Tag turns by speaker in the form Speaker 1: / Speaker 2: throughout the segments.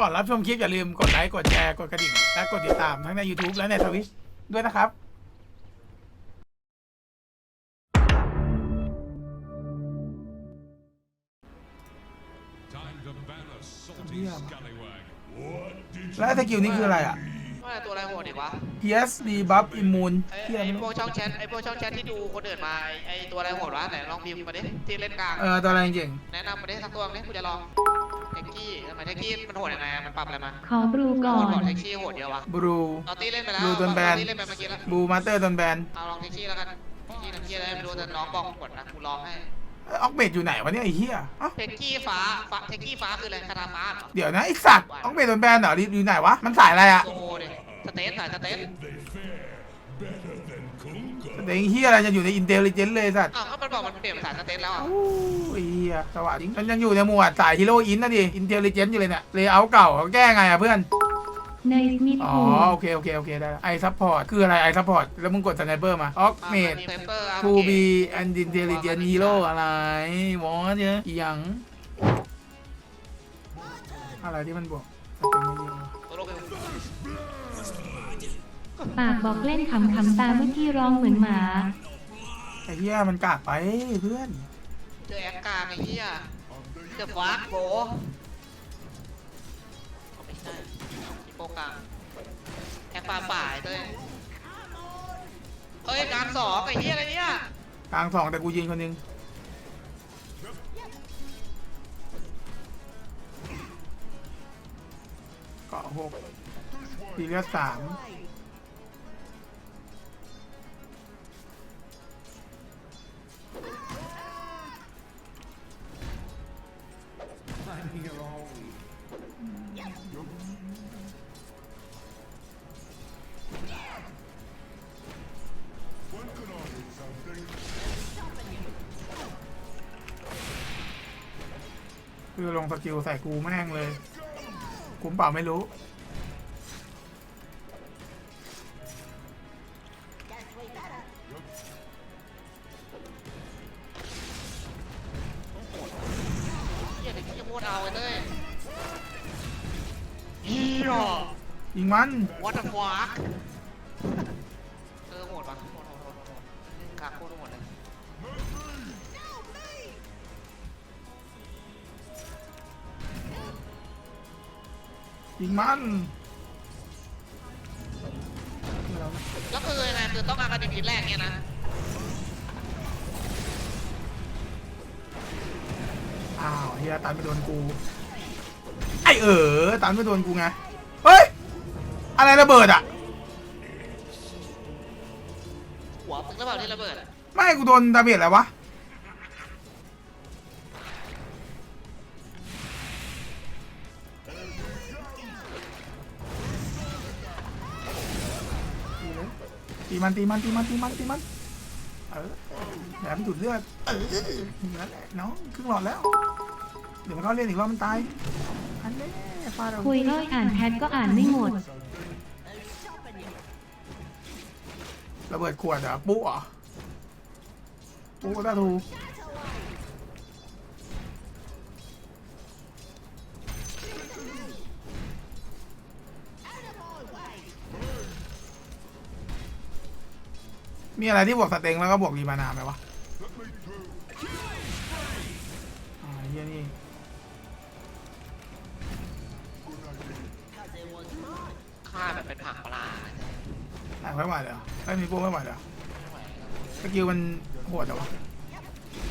Speaker 1: ก่อนรับชมคลิปอย่าลืมกดไลค์กดแชร์กดกระดิ่งและกดติดตามทั้งใน YouTube และในทวิชด้วยนะครับ
Speaker 2: Time to ban a salty
Speaker 1: Yeah.
Speaker 2: scallywag.
Speaker 1: และสกิลนี้คืออะไรอะ
Speaker 3: ว่าตัวอะไรโหดอีกวะ
Speaker 1: PS debuff immune
Speaker 3: ไอ้
Speaker 1: ที่อะไร
Speaker 3: ไอ้
Speaker 1: ไม่
Speaker 3: พว
Speaker 1: รู้
Speaker 3: กช่องแชทไอ้พวกช่องแชทที่ดูคนอื่นมาไอ้ไอ้ตัวอะไรโหดวะไหนลองพิมพ์มาดิที่เล่นกลาง
Speaker 1: เออตัวอะไรเก่ง
Speaker 3: แนะนำมาดิสักตัวนี้กูจะลอง เทคกี้ทำไมเทคกี้มันโหดยังไงอะมันปรับอะไรมา
Speaker 4: ขอบรูก่อ
Speaker 3: โหด
Speaker 4: น
Speaker 3: กว่าเทคกี้โหดเยอะวะ
Speaker 1: บรู
Speaker 3: ตอนตีเล่นไปแล้ว
Speaker 1: ดูโดนแบน
Speaker 3: ตอตีเล่นไปเมื่อกี้แล้ว
Speaker 1: บูมาสเตอร์โดนแบน
Speaker 3: เอาลองเทคกี้แล้วกันเทคกี้ทำเกี้ยอะไรไม่รู้แต่น้องบอกกดนะกูลองให้
Speaker 1: ออกเบดอยู่ไหนวะเนี่ยไอ้เหี้ยเอ้า
Speaker 3: เทคกี้ฟ้าฟ้าเทคกี้ฟ้าคืออะไรคาถาฟ้าเหรอ
Speaker 1: เดี๋ยวนะไอ้สัตว์ออกเบดโดนแบนเหรออยู่ไหนวะมันสายอะไรอะ
Speaker 3: โซโดิสเตทสายสเตท
Speaker 1: เด็กเหี้ยอะไรจะอยู่ในอินเทลเจนเลยสัตว์
Speaker 3: อ้าวก็มันบอกมันเปลี่ยนเป็นสายสเตทแล้วอะ
Speaker 1: โอ้ยเหี้ยสวัสดีมันยังอยู่ในหมวดสายฮีโร่อินนะดิอินเทลเจนอยู่เลยเนี่ยเลเยอร์เก่าเขาแก้ไงอะเพื่อน
Speaker 4: ในมิธ
Speaker 1: อ๋อ
Speaker 4: ฮู
Speaker 1: โอเค โอเค โอเค ได้ไอซัพพอร์ตคืออะไรไอซัพพอร์ตแล้วมึงกดสไนเปอร์มาออกเมดทูบีแอนดินเทลิเจนฮีโร่อะไรวอสเนี่ยอีหยัง อะไรที่มันบวกสเต็ม
Speaker 3: ปา
Speaker 4: กบอกเล่นขำขำตาเมื่อกี้ร้องเหมือนหมา
Speaker 1: ไอ้เหี้ยมันกากไปเพื่อน
Speaker 3: เจอแอปกลางไอ้เหี้ยเจอฟักโบเอาไม่ใช่ที่โปกลางแอปปลาป่ายเต้ยเฮ้ยการสองไอ้เหี้ยอะไรเนี่ย
Speaker 1: กลางสองแต่กูยิงคนหนึงเกาะหกทีเลือดสาม คือลงสกิลใส่กูแม่งเลยกูเปล่าไม่รู้
Speaker 3: เหี้ยเด็กที่จะพูดเอาไอ้เต้ยเหี้ย
Speaker 1: ยิงมัน
Speaker 3: what the fuck เออโหดปะโหดโหดโหดโหดกากโคตรโหด ย
Speaker 1: ยิงมัน
Speaker 3: แล้วคือยังไงคือต้องการกันดินแรกเนี่ยนะ
Speaker 1: อ้าวเฮียตันไม่โดนกู ไอเออตันไม่โดนกูไง เฮ้ย อะไรระเบิดอะ
Speaker 3: หัวมึงหรือเปล่าที่ระเบิดอะ
Speaker 1: ไม่กูโดนดาเมจอะไรวะ ตีมันตีมันตีมันตีมันตีมันเออแหลมดูดเลือดเออนั่นแหละน้องครึ่งหลอดแล้ว เดี๋ยวมันเข้าเล่นอีกรอบมันตายอันนี้ฟาดเอา
Speaker 4: คุยเอ้ยอ่านแพทก็อ่านไม่หมด
Speaker 1: ระเบิดขวดเหรอปุ๊เหรอปุ๊ก็ถูก มีอะไรที่บวกสเต็งแล้วก็บวกรีมานาไหมวะอ่าเฮียนี่
Speaker 3: ฆ่าแบบเป็นผักปลา
Speaker 1: แอบไม่ไหวเลยเหรอไม่มีปุ๊ไม่ไหวเลยเหรอสกิลมันโหดเหรอวะ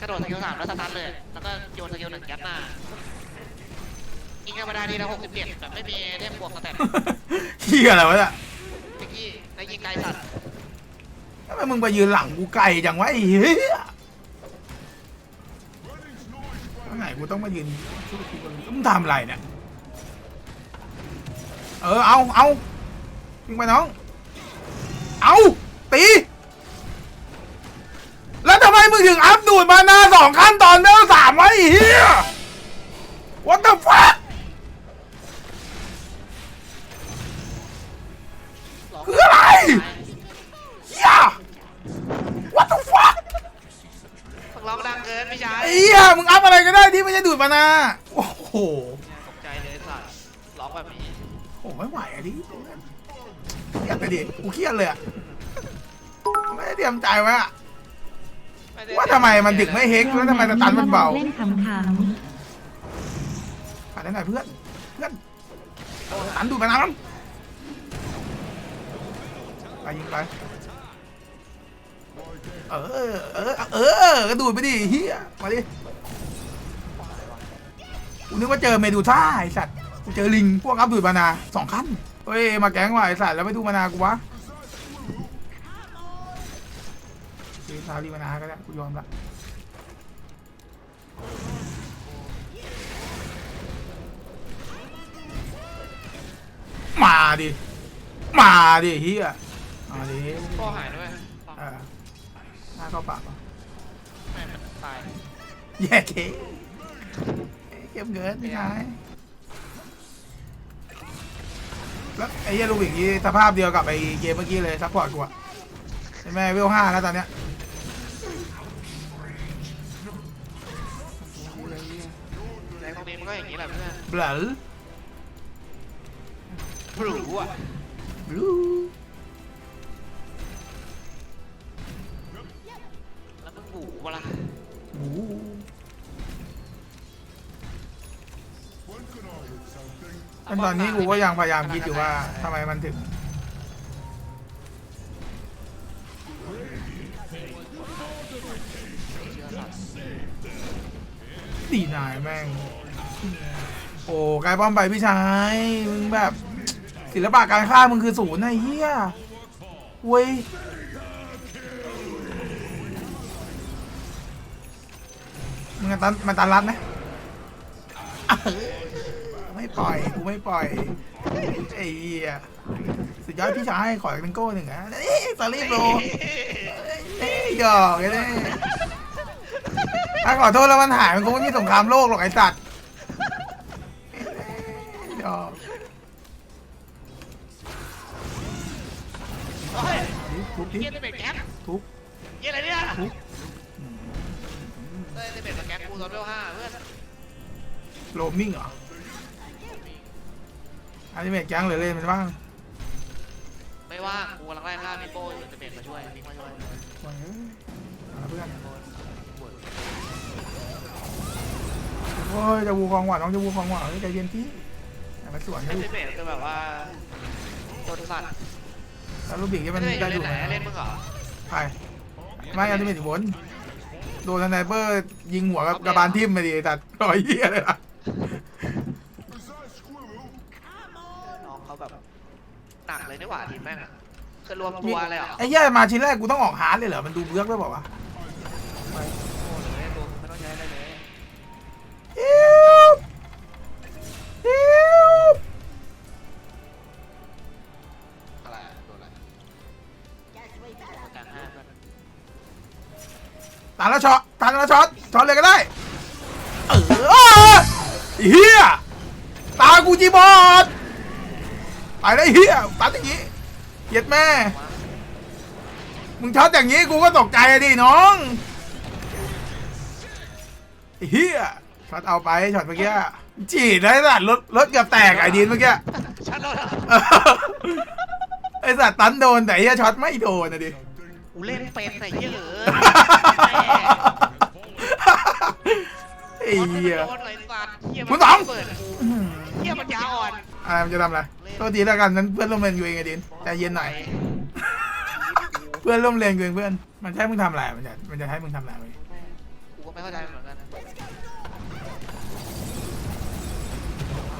Speaker 3: กระโดดสกิลสามแล้วสตาร์ทเลย แล้วก็โยนสกิลหนึ่งยัดหน้ายิงธรรมดาทีละหกสิบเจ็ดแบบไม่มีเทพบวกสแตท
Speaker 1: เฮียอะไรวะเนี่ย
Speaker 3: เมื่อกี้แล้วยิงไกลสัตว์
Speaker 1: ทำ ไมมึงไปยืนหลังกูไกลจังวะไอ้เหี้ยตรงไหนกูต้องมายืนช่วยกูกันมึงทำอะไรเนี่ย เออ เอาเอายิงไปน้อง เอาตี แล้วทำไมมึงถึงอัพดูดมาหน้าสองขั้นตอนเนื้อสามวะไอ้เหี้ย What the fuck คืออะไรเหี้ย
Speaker 3: เกินพี่ชาย
Speaker 1: ไอ้เหี้ยมึงอัพอะไรก็ได้ที่ไม่ใช่ดูดมานาโอ้โห
Speaker 3: ตกใจเลยสัตว์ร้องแบบนี้
Speaker 1: โอ้ไม่ไหวอะดิเครียดไปดิกูเครียดเลยอะไม่ได้เตรียมใจไว้อะ
Speaker 3: ไม่ด้
Speaker 1: ว่าทำไมมันถึงไม่เฮกแล้วทำไมสตันมันเบา
Speaker 4: เล่นขำ
Speaker 1: ผ่านได้ไหนเพื่อนเพื่อนตันดูดไปน้ำไปยิงไป เออ เออ เออก็ดูดไปดิเฮียมาดิกูนึกว่าเจอเมดูท่าไอสัตว์กูเจอลิงพวกอัพดูดมานาสองขั้นเฮ้ยมาแก๊งว่ะไอสัตว์แล้วไม่ดูมานากูวะซื้อซาลีมานาก็ได้กูยอมละมาดิ มาดิเฮียมาดิ
Speaker 3: โป้หายด้ว
Speaker 1: เข้าปากเหรอ
Speaker 3: ไม่มันตาย
Speaker 1: แย่เคเก็บเงินไม่ใช่แล้วไอ้เหี้ยลูกอย่างนี้สภาพเดียวกับไอ้เกมเมื่อกี้เลยซัพพอร์ตกูอะใช่ไหมเวลห้าแล้วตอนเนี้ย
Speaker 3: ในตรงนี้มันก็อย่างนี้แหละเพื่อน
Speaker 1: เบลอ
Speaker 3: หรูอะ
Speaker 1: บลู
Speaker 3: แล้วมึงหรูปะล่ะ
Speaker 1: บู
Speaker 3: แล้ว
Speaker 1: ตอนนี้กูก็ยังพยายามคิดอยู่ว่าทำไมมันถึงดีนายแม่ง โอ้ไกลป้อมไปพี่ชาย มึงแบบ ศิลปะการฆ่ามึงคือศูนย์ไอ้เหี้ยเว้ย มึงตันมันตันรัดไหมไม่ปล่อยกูไม่ปล่อยไอ้เหี้ยสุดยอดพี่ชายขออีกเป็นโก้หนึ่งอะเอ้ยสลีปโรเอ้ยหยอกไอ้เนี่ยถ้าขอโทษแล้วมันหายมันคงไม่มีสงครามโลกหรอกไอ้สัตว์หยอก
Speaker 3: เฮ้ย
Speaker 1: ทุบดิ
Speaker 3: เยี่ยนเบ็ดแก๊ป
Speaker 1: ทุบ
Speaker 3: เยี่ยอะไรเนี่ย
Speaker 1: ทุบ
Speaker 3: เฮ้ยในเบ็ดกับแก๊ปกูตอนเวลห้าเพื่อน
Speaker 1: โรมมิ่งเหรออันนี้เมทแก๊งหรือเล่นมันบ้าง
Speaker 3: ไม่ว่างกูกำลังไล่ฆ่าพี่โป้อยู่ในเบ็ดมาช่วยมิกมาช่วย
Speaker 1: โอ้ยเอาเพื่อนโอ้ยจะวูของหวานน้องจะวูของหวานเฮ้ยใจเย็นพี่อย่ามาสวน
Speaker 3: ใน
Speaker 1: นะ
Speaker 3: เบ็ดคือแบบว่าโดนสัตว์
Speaker 1: แล้วลูกบิกที่
Speaker 3: ไม่
Speaker 1: มัน
Speaker 3: ได้
Speaker 1: ได้
Speaker 3: เล่
Speaker 1: ดู
Speaker 3: นไหนเล่นมึงเหรอ
Speaker 1: ใช่ไม่อันนี้เป็นบน โดนสไนเปอร์ยิงหัวกับกระบาลทิ่มไปดิแต่ต่อยเหี้ยเลยล่ะ
Speaker 3: น้องเขาแบบหนักเลยนี่หว่าทีมแม่งอะคือรวมตัวเลยเหรอ
Speaker 1: ไอ้เหี้ยมาชิ้นแรกกูต้องออกฮาร์ดเลยเหรอมันดูเบือกด้วยเปล่าวะ
Speaker 3: โอ้เลยตัวไม่ต้องใช้อะไรเลย
Speaker 1: อิ๊วอิ๊ ตันแล้วช็อตตันแล้วช็อตช็อตเลยก็ได้ เออไอ้เฮียตากูจีบอดไปได้เฮียตัดอย่างงี้เหยียดแม่ มึงช็อตอย่างงี้กูก็ตกใจอะดิน้องไอ้เฮียช็อตเอาไปช็อตเมื่อกี้จีดได้สัตว์รถรถเกือบแตกไอ้ดีนเมื่อกี้
Speaker 3: ชัดแล้วนะ
Speaker 1: เออไอ้สัตว์ตันโดนแต่ไอ้เฮียช็อตไม่โดนนะดิ
Speaker 3: กูเล่นเป็นไอ้เหี้ยเหรอ
Speaker 1: ไอ้เฮีย
Speaker 3: โดนเลยสัตว์เหี้ย
Speaker 1: คุณสอง
Speaker 3: เปิดกูเหี้ยมันยาอ่อน
Speaker 1: อะไรมันจะทำอะไรตัวทีแล้วกันนั้นเพื่อนร่วมเรียนอยู่เองไงดินใจเย็นหน่อย เพื่อนร่วมเรียนกูเองเพื่อน มันจะให้มึงทำอะไร มันจะ มันจะให้มึงทำอะไรเว้ย
Speaker 3: กูก็ไม่เข้าใจเหมือนกันนะ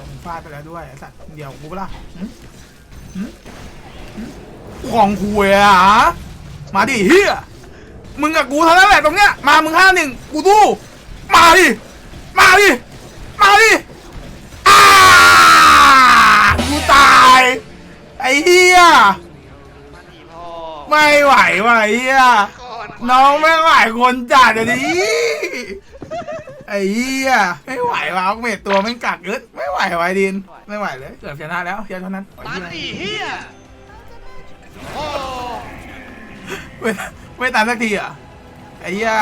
Speaker 1: มึงฟาดไปแล้วด้วยไอ้สัตว์เดี๋ยวกูปะล่ะหึหึหึของคุยอะ มาดิเฮียมึงกับกูเท่านั้นแหละตรงเนี้ย มามึงห้าหนึ่งกูตู้มาดิ มาดิ มาดิอ้ากูตาย ไอ้เฮียไม่ไหวว่ะไอ้เฮีย
Speaker 3: น้
Speaker 1: องไม่ไหวคนจัดอะดิไอ้เหี้ยไม่ไหวว่ะเอาเมตตัวมันกักเกินไม่ไหววะไอ้ดิน ไม่ไหวเลยเกือบชนะแล้วเพียเท่านั้น
Speaker 3: ตันดิเหี้ยโอ้
Speaker 1: ไม่ไม่ตันสักทีอะไอ้เหี้ย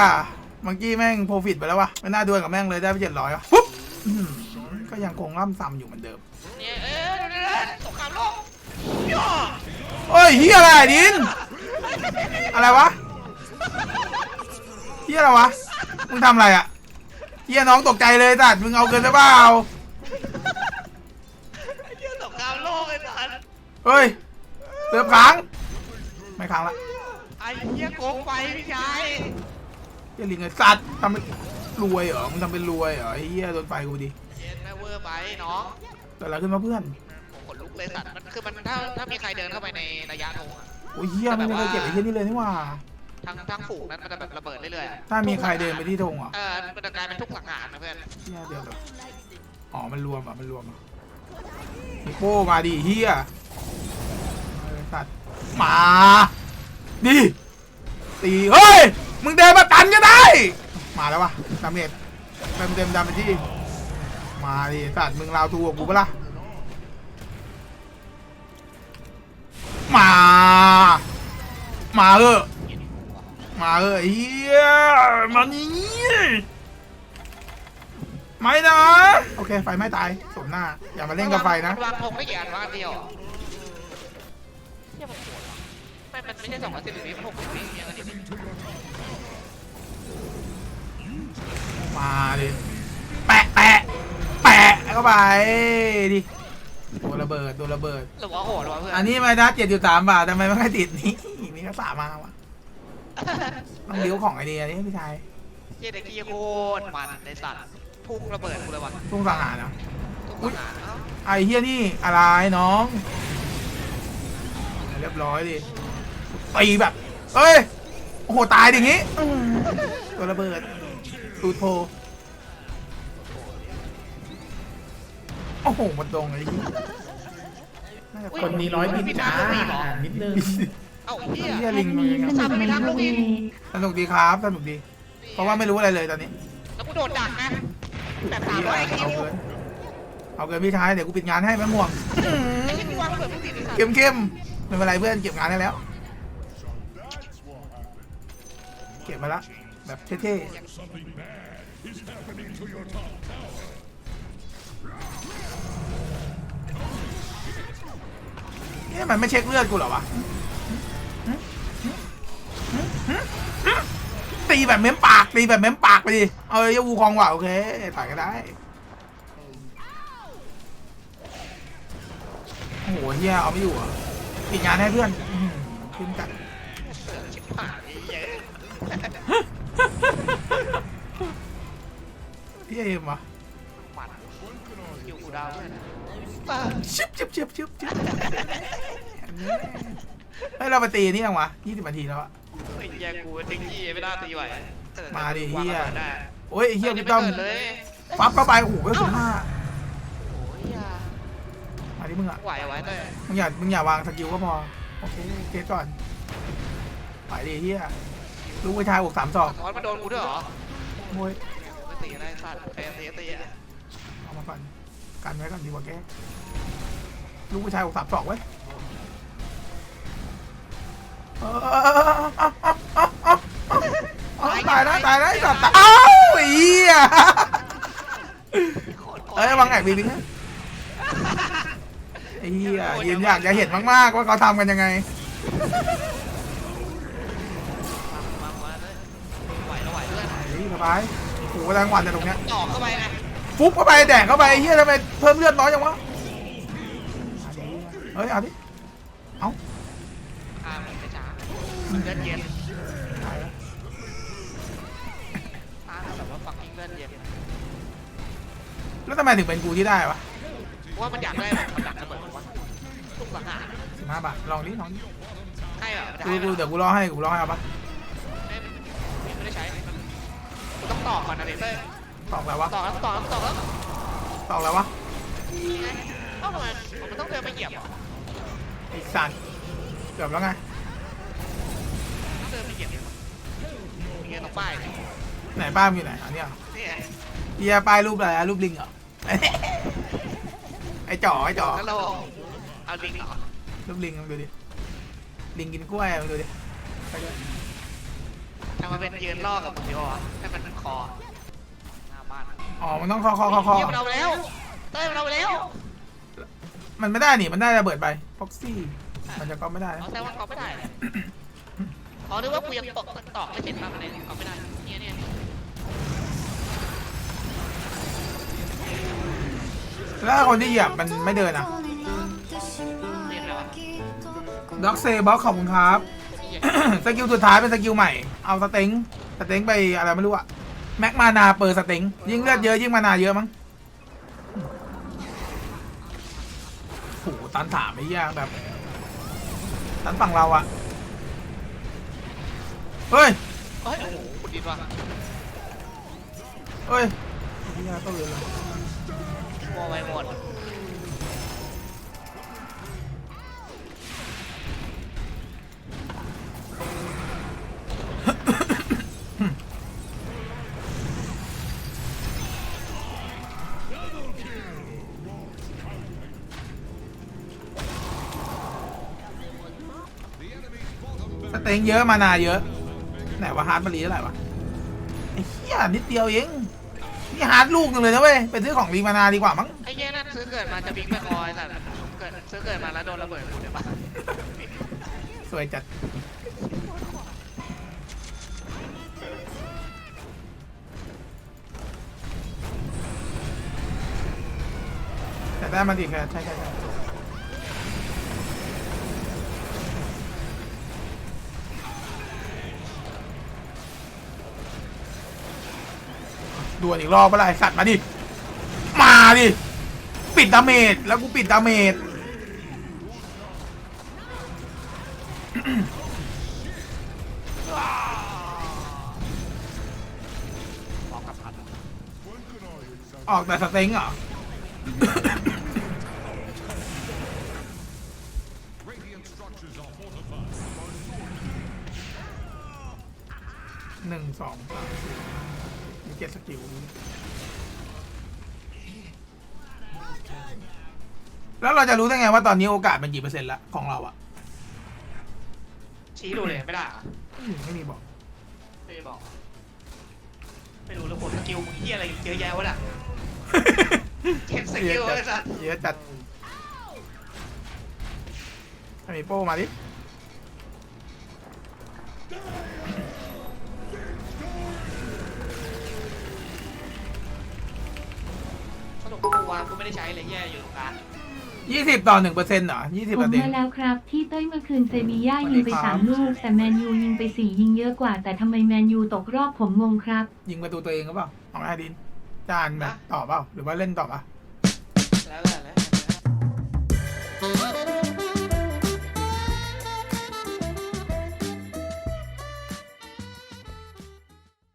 Speaker 1: มังกี้แม่งโปรฟิตไปแล้ววะไม่น่าดวลกับแม่งเลยได้ไปเจ็ดร้อยอะปุ๊บอื้อหือก็ยังคงล่ำซ้ำอยู่เหมือนเดิม
Speaker 3: เนี่ยเออเดี๋ยวๆๆสงครามโลกย่อ
Speaker 1: เฮ้ยเฮียอะไรอะดิน อะไรวะเฮียอะไรวะมึงทำอะไรอะเฮียน้องตกใจเลยสัตว์มึงเอาเกินไปเปล่า
Speaker 3: ไอ้เหี้ยสงครามโลกไอ้สัส
Speaker 1: เฮ้ยเสือขังไม่ขังละ
Speaker 3: ไอ้เหี้ยโกงไปพี่ชาย
Speaker 1: เฮียลิงไอ้สัตว์ทำเป็นรวยเหรอมึงทำเป็นรวยเหรอไอ้เฮียโดนไฟกูดิ
Speaker 3: เย็นแม่เวอร์ไปน้อง
Speaker 1: เกิดอะไรขึ้นมาเพื่อน
Speaker 3: ผมขนลุกเลยสัตว์มันคือมันถ้าถ้ามีใครเดินเข้าไปในระยะธงอะ
Speaker 1: โอ้ยเฮียไม่มีใครเก็บไอ้เฮียนี่เลยนี่หว่า
Speaker 3: ทั้งทั้งฝูงนั้นมันจะแบบระเบิดเรื่อยๆอะ
Speaker 1: ถ้ามีใครเดินไปที่ธงเหรอ
Speaker 3: เออมันจะกลายเป็นทุกสังหารนะเพื่อน
Speaker 1: เฮียเดี๋ยวแบบอ๋อมันรวมอะมันรวมอะมีโป้มาดิเฮียเออสัตว์มา ดิตีเฮ้ย มึงเดินมาตันก็ได้ มาแล้ววะดาเมจเต็มเต็มดาเมจที่ มาดิสัตว์มึงราวตัวกูปะล่ะ มา มาเออมาเออเฮียมานี่ไม่นะ โอเค ไฟไม่ตาย สมหน้า อย่ามาเล่นกับไฟนะ
Speaker 3: วางธงได้กี่อันวะอันเดียว ไม่มันไม่ใช่สองร้อยสิบวิมันหกสิบวิอย่างเงี้ยอันนี้
Speaker 1: มาดิ แปะแปะแปะเข้าไปดิโดนระเบิดโดนระเบิด
Speaker 3: หรือว่าโหดวะเพื่อน
Speaker 1: อันนี้ไม่นะเจ็ดจุดสามบาททำไมไม่ค่อยติดนี่นี่ก็สามมาวะต้องเลี้ยวของไอเดียนี่พี่ชาย
Speaker 3: เหี้ยเด็กกี้โคตรมันในสัตว์พุ่งระเบิดกูเลยว่ะ
Speaker 1: ทุ่งสังหารนะ
Speaker 3: ทุกสังหารเอ้า
Speaker 1: ไอเฮียนี่อะไรน้อง เรียบร้อยดิ ตีแบบเอ้ย โอ้โห ตายดิอย่างงี้อื้อตัวระเบิดตูดโพโอ้โหหมดดงไอ้เหี้ยน่าจะคนนี้น้อยบิดนะนิดนึง
Speaker 3: เอ้าเหี้ย
Speaker 1: เหี้ยลิง
Speaker 4: วันนี้สนุกไหมลูกเอ
Speaker 1: สนุกดีครับสนุกดี เพราะว่าไม่รู้อะไรเลยตอนนี้
Speaker 3: แล้วกูโดนดักนะแบบสามร้อยคิ
Speaker 1: เอา
Speaker 3: ว
Speaker 1: เกินเอาเกินพี่ชายเดี๋ยวกูปิดงานให้ไม่ม่วง
Speaker 3: ไอ้ที่กูวางระเบิดไม่ติดไอ้สัตว์
Speaker 1: เข้มเข้มไม่เป็นไรเพื่อนเก็บงานได้แล้ว ก็บมาละแบบเท่ๆเนี่ยมันไม่เช็คเลือดกูเหรอวะ ตีแบบเม้มปาก ตีแบบเม้มปากไปดิ เอาไอ้วูคองว่ะโอเคถ่ายก็ได้ โอ้โหเฮียเอาไม่อยู่อะปิดงานให้เพื่อนขึ้นกัน
Speaker 3: เฮี
Speaker 1: ยเอ็มวะ
Speaker 3: มันอยู่กูดาวด้วยนะ
Speaker 1: ชิบชิบชิบชิบชิบเฮ้ยเราไปตีนี่ยังวะยี่สิบนาทีแล้วอะ
Speaker 3: ไอ้เหี้ยกูติ๊กยี่ไม่ได้ตีไหว
Speaker 1: มาดิเหี้ย
Speaker 3: วางระบิดได้
Speaker 1: โอ้ยไอ้เฮีย
Speaker 3: ไม่
Speaker 1: พี่ต้อม
Speaker 3: เกิดเลย
Speaker 1: ปั๊บเข้าไปโอ้โหก็สิบห้า
Speaker 3: โอ้ยอย่า
Speaker 1: มาดิมึงอะ
Speaker 3: ไหวไหวเลย
Speaker 1: มึงอย่ามึงอย่าวางสกิลก็พอโอเคเกตก่อนไปดิเฮีย ลูกผู้ชายอกสามศอก
Speaker 3: สอนมาโดนกูด้วยเหรอ
Speaker 1: โอ้ย
Speaker 3: ไม่ตีอะไรสัตว์เตะเตะเตะ
Speaker 1: เอามาก่อนกันไว้ก่อนดีกว่าแกลูกผู้ชายอกสามศอกไว้ยเออเอาเอาเอาเอาเอาเอาตายแล้วตายแล้วไอ้สัตว์ตายเอ้าไอ้เหี้ยเอ้ยวางแอบบีบิงนะไอ้เหี้ยยืนอยากจะเห็นมากๆว่าเขาทำกันยังไง
Speaker 3: ไอ้
Speaker 1: สบายโอ้โหแรงหวานแต่ตรงเนี้ย
Speaker 3: ต่อเข้าไปไง
Speaker 1: ฟุบเข้าไปแดกเข้าไปไอ้เหี้ยทำไมเพิ่มเลือดน้อยจังวะเฮ้ยเอาดิเอา
Speaker 3: อ่ามันไม่ช้ามันเลือดเย็น
Speaker 1: ตายแล้ว
Speaker 3: อ่าแบบว่าฝักกิ้งเลือดเย็น
Speaker 1: แล้วทำไมถึงเป็นกูที่ได้วะ
Speaker 3: ว่ามันอยากได้มันดักระเบิดวะทุกสังหาร
Speaker 1: สิบห้าบาทลองดิลองดิ
Speaker 3: ให้เหรอ
Speaker 1: กูกูเดี๋ยวกูรอให้กูรอให้เอาปะ
Speaker 3: ต้องต่อก่อนนะเด็กเต้ย
Speaker 1: ตอกแล้ววะ
Speaker 3: ต่อแล้วต่อแล้วต่อแล้ว
Speaker 1: ตอกแล้ววะ
Speaker 3: เอ้าทำไมมันต้องเดินไปเหยียบเหรอ
Speaker 1: ไอ้สัตว์เกือบแล้วไง
Speaker 3: ต้องเดินไปเหยียบเนี่ยเงี้ยต้องป้าย
Speaker 1: ไหนป้ามนอยู่ไหนอันเนี้ยเหรอ
Speaker 3: นี่ไง
Speaker 1: เฮียป้ายรูปอะไรอะรูปลิงเหรอ ไอ้จ่อไอ้จ่อ
Speaker 3: แล้วเราเอาลิงเหรอ
Speaker 1: รูปลิงมึงดูดิลิงกินกล้วยมึงดูดิไปด้วย
Speaker 3: ทำ มาเป็นยืนล่อกับมึงดีกว่าให้มันคอหน้าบ้าน
Speaker 1: อ๋อ มันต้องคอคอคอคอ
Speaker 3: เทียบเราแล้วเต้ยเราแล้ว
Speaker 1: มันไม่ได้นี่ มันได้ระเบิดไปฟ็อกซี่ มันจะก็ไม่ได้นะ
Speaker 3: เอาแต่ว่าเขาไม่ได้เลยอ๋อนึกว่ากูยังตอกตอกไม่เสร็จมากเลยเขาไม่ได้เนี่ยเนี่ย
Speaker 1: แล้วถ้าคนที่เหยียบมันไม่เดินอะ
Speaker 3: เรียนแล้วอะ
Speaker 1: ด็อกเซบ็อกขอบคุณครับ
Speaker 3: เหี้ย
Speaker 1: สกิลสุดท้ายเป็นสกิลใหม่ เอาสเต็งสเต็งไปอะไรไม่รู้อะแม็กมานาเปิดสเต็งยิ่งเลือดเยอะยิ่งมานาเยอะมั้งโหตันถามไม่ยากแบบ ตันฝั่งเราอะเฮ้ย
Speaker 3: เฮ้ยโอ้โหคุณดีว่ะ
Speaker 1: เฮ้ยพี่ยาก็เลยเลย
Speaker 3: มัวไปหมด
Speaker 1: ต็งเยอะมานาเยอะ ไหนวะฮาร์ดมารีเท่าไหร่วะไอ้เหี้ยนิดเดียวเองนี่ฮาร์ดลูกหนึงเลยนะเว้ยไปซื้อของรีมานาดีกว่ามั้ง
Speaker 3: ไอ้เหี้ยนั่นซื้อเกิดมาจะบิงไปคอยแต่เกิดซื้อเกิดมาแล้วโดนระเบิดเดี๋ยวปะ
Speaker 1: สวยจัดแต่ได้มาดีแค่ใช่ใช่ใช่ ดวลอีกรอบเปะล่าไอ้สัตว์มาดิ มาดิ ปิดดาเมจแล้วกูปิดดาเมจ
Speaker 3: อ
Speaker 1: อกแต่สเต็งเหรอหนึ่งสองสาม เจ็ดสกิลแล้วเราจะรู้ได้ไงว่าตอนนี้โอกาสมันกี่เปอร์เซ็นต์ละของเราอะ
Speaker 3: ชี้ดูเลยไม่ได้เหรอ
Speaker 1: อืมไม่มีบอก
Speaker 3: ไม่ได้บอกไม่รู้แล้วผลสกิลมึงเหี้ยอะไรเยอะแยะวะน่ะเก็บสกิลไว้สัตว์
Speaker 1: เยอะจัดให้มีโป้มาดิ
Speaker 3: กกูวางกูไม่ได้ใช้เลยแย่อยู่ตรงกลาง
Speaker 1: ยี่สิบต่อหนึ่งเปอร์เซ็นต์เหรอยี่สิบ
Speaker 4: ผ
Speaker 1: เปอ
Speaker 4: ม
Speaker 1: ร์เซ็น
Speaker 4: มา
Speaker 1: ต์
Speaker 4: แล้วครับที่เต้ยเมื่อคืนเซบีย่ายิงไป
Speaker 1: สวัสดีครับ
Speaker 4: สามลูก แต่แมนยูยิงไปสี่ยิงเยอะกว่า แต่ทำไมแมนยูตกรอบผมงงครับ
Speaker 1: ยิงประตูตัวเองหรือเปล่าของอาดิน จานแบบต่อเปล่า หรือว่าเล่นต่อปะ
Speaker 3: แล้วแต่แล้ว